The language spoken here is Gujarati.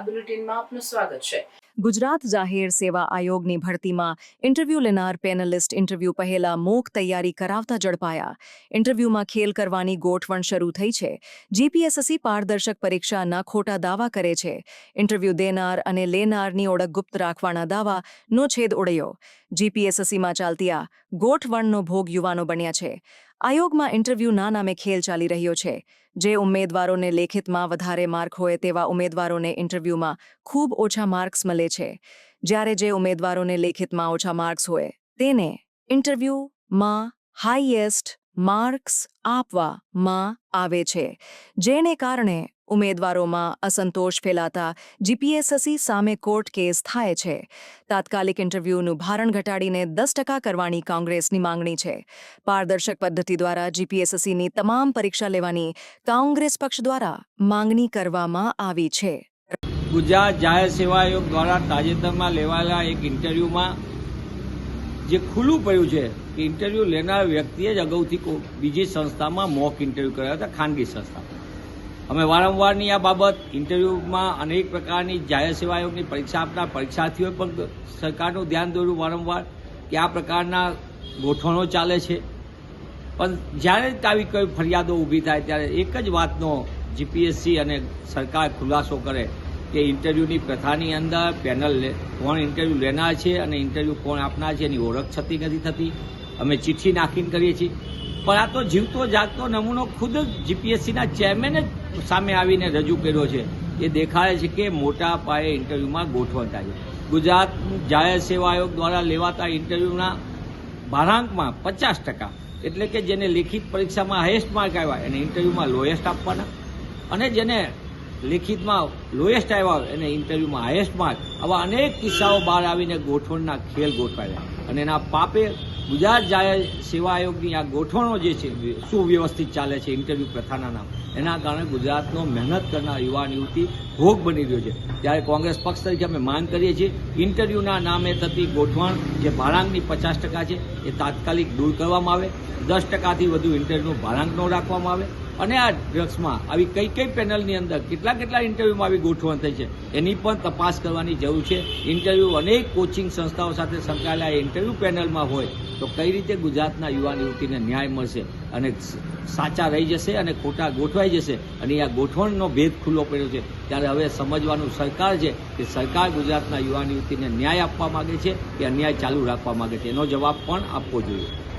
ગુજરાત બુલેટિનમાં આપનું સ્વાગત છે. ગુજરાત જાહેર સેવા આયોગની ભરતીમાં ઇન્ટરવ્યૂ લેનાર પેનલિસ્ટ ઇન્ટરવ્યૂ પહેલા મોક તૈયારી કરાવતા ઝડપાયા. ઇન્ટરવ્યૂમાં ખેલ કરવાની ગોઠવણ શરૂ થઈ છે. જીપીએસસી પારદર્શક પરીક્ષાના ખોટા દાવા કરે છે. ઇન્ટરવ્યૂ દેનાર અને લેનારની ઓળખ ગુપ્ત રાખવાના દાવાનો છેદ ઉડ્યો જીપીએસસીમાં ચાલતી આ ગોઠવણનો ભોગ યુવાનો બન્યા છે. આયોગમાં ઇન્ટરવ્યૂના નામે ખેલ ચાલી રહ્યો છે. જે ઉમેદવારોને લેખિતમાં વધારે માર્ક હોય તેવા ઉમેદવારોને ઇન્ટરવ્યૂમાં ખૂબ ઓછા માર્ક્સ મળે છે. જ્યારે જે ઉમેદવારોને લેખિતમાં ઓછા માર્ક્સ હોય, તેને ઇન્ટરવ્યૂમાં હાઈએસ્ટ માર્ક્સ આપવામાં આવે છે. જેને કારણે ઉમેદવારોમાં અસંતોષ ફેલાતા જીપીએસસી સામે કોર્ટ કેસ થાય છે. તાત્કાલિક ઇન્ટરવ્યૂનું ભારણ ઘટાડીને દસ ટકા કરવાની કોંગ્રેસની માંગણી છે. પારદર્શક પદ્ધતિ દ્વારા જીપીએસસીની તમામ પરીક્ષા લેવાની કોંગ્રેસ પક્ષ દ્વારા માંગણી કરવામાં આવી છે. ગુજરાત જાહેર સેવા આયોગ દ્વારા તાજેતરમાં લેવાયેલા એક ઇન્ટરવ્યૂમાં જે ખુલ્લું પડ્યું છે કે ઇન્ટરવ્યૂ લેનાર વ્યક્તિએ જ અગાઉથી બીજી સંસ્થામાં મોક ઇન્ટરવ્યૂ કર્યા હતા, ખાનગી સંસ્થા. અમે વારંવારની આ બાબત, ઇન્ટરવ્યૂમાં અનેક પ્રકારની જાહેર સેવા આયોગની પરીક્ષા આપનાર પરીક્ષાર્થીઓએ પણ સરકારનું ધ્યાન દોર્યું વારંવાર કે આ પ્રકારના ગોઠવણો ચાલે છે. પણ જ્યારે આવી કોઈ ફરિયાદો ઊભી થાય ત્યારે એક જ વાતનો જીપીએસસી અને સરકાર ખુલાસો કરે કે ઇન્ટરવ્યૂની પ્રથાની અંદર પેનલ કોણ ઇન્ટરવ્યૂ લેનાર છે અને ઇન્ટરવ્યૂ કોણ આપનાર છે એની ઓળખ થતી નથી થતી. અમે ચિઠ્ઠી નાખીને કરીએ છીએ. પણ આ તો જીવતો જાગતો નમૂનો ખુદ જ જીપીએસસીના ચેરમેને સામે આવીને રજૂ કર્યો છે. એ દેખાડે છે કે મોટા પાયે ઇન્ટરવ્યૂમાં ગોઠવતા છે. ગુજરાત જાહેર સેવા આયોગ દ્વારા લેવાતા ઇન્ટરવ્યૂના ભારાંકમાં પચાસ ટકા. એટલે કે જેને લેખિત પરીક્ષામાં હાઈએસ્ટ માર્ક આવ્યા, એને ઇન્ટરવ્યૂમાં લોએસ્ટ આપવાના. અને જેને લેખિતમાં લોએસ્ટ આવ્યા અને ઇન્ટરવ્યૂમાં હાઈએસ્ટ માર્ક આવા અનેક કિસ્સાઓ બહાર આવીને ગોઠવણના ખેલ ગોઠવાયા. અને એના પાપે ગુજરાત જાહેર સેવા આયોગની આ ગોઠવણો જે છે, સુવ્યવસ્થિત ચાલે છે ઇન્ટરવ્યૂ પ્રથાના નામ. એના કારણે ગુજરાતનો મહેનત કરનાર યુવાન યુવતી ભોગ બની રહ્યો છે. ત્યારે કોંગ્રેસ પક્ષ તરીકે અમે માંગ કરીએ છીએ, ઇન્ટરવ્યૂના નામે થતી ગોઠવણ જે ભારાંકની પચાસ ટકા છે, એ તાત્કાલિક દૂર કરવામાં આવે. દસ ટકાથી વધુ ઇન્ટરવ્યૂનું ભાડાંક ન રાખવામાં આવે. અને આ ડ્રગ્સમાં આવી કઈ કઈ પેનલની અંદર કેટલા કેટલા ઇન્ટરવ્યૂમાં આવી ગોઠવણ થઈ છે, એની પણ તપાસ કરવાની જરૂર છે. ઇન્ટરવ્યૂ અનેક કોચિંગ સંસ્થાઓ સાથે સંકળાયેલા ઇન્ટરવ્યૂ પેનલમાં હોય. તો કઈ રીતે ગુજરાતના યુવાન યુવતીને ન્યાય મળશે? અને સાચા રહી જશે અને ખોટા ગોઠવાઈ જશે? અને આ ગોઠવણનો ભેદ ખુલ્લો પડ્યો છે. ત્યારે હવે સમજવાનું સરકાર છે કે સરકાર ગુજરાતના યુવાન યુવતીને ન્યાય આપવા માગે છે કે અન્યાય ચાલુ રાખવા માગે છે? એનો જવાબ પણ આપવો જોઈએ.